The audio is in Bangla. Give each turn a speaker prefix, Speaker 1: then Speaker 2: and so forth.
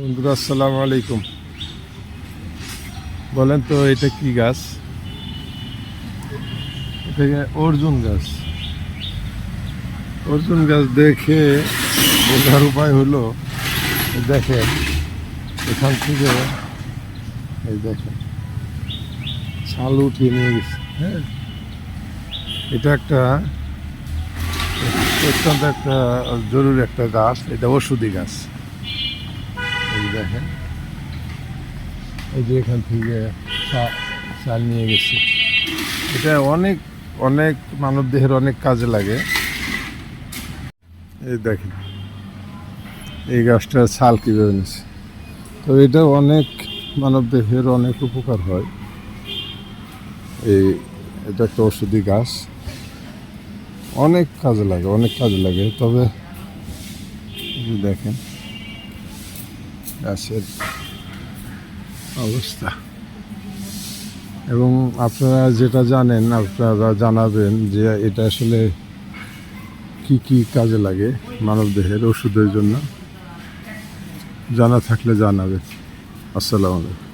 Speaker 1: বন্ধুরা, আসসালামু আলাইকুম। বলেন তো, এটা কি গাছ? এটা অর্জুন গাছ? অর্জুন গাছ দেখে বোঝার উপায় হলো দেখেন, এখান থেকে, এই দেখেন, ছাল উঠিয়ে নিয়ে গেছে হ্যাঁ? এটা একটা, অত্যন্ত একটা জরুরি একটা গাছ, এটা ওষুধি গাছ। এই দেখেন। এই যে এখান থেকে চাল নিয়ে গেছে। এটা অনেক অনেক মানব দেহের অনেক কাজে লাগে। এই দেখেন, এই গাছটার ছাল কীভাবে নিচ্ছে তো এটা অনেক মানব দেহের অনেক উপকার হয়। এই, এটা একটা ওষুধি গাছ। অনেক কাজে লাগে, অনেক কাজে লাগে। তবে দেখেন গাছের অবস্থা. এবং আপনারা যেটা জানেন, আপনারা জানাবেন যে এটা আসলে কি কি কাজে লাগে মানব দেহের ওষুধের জন্য। জানা থাকলে জানাবেন। আসসালামু আলাইকুম।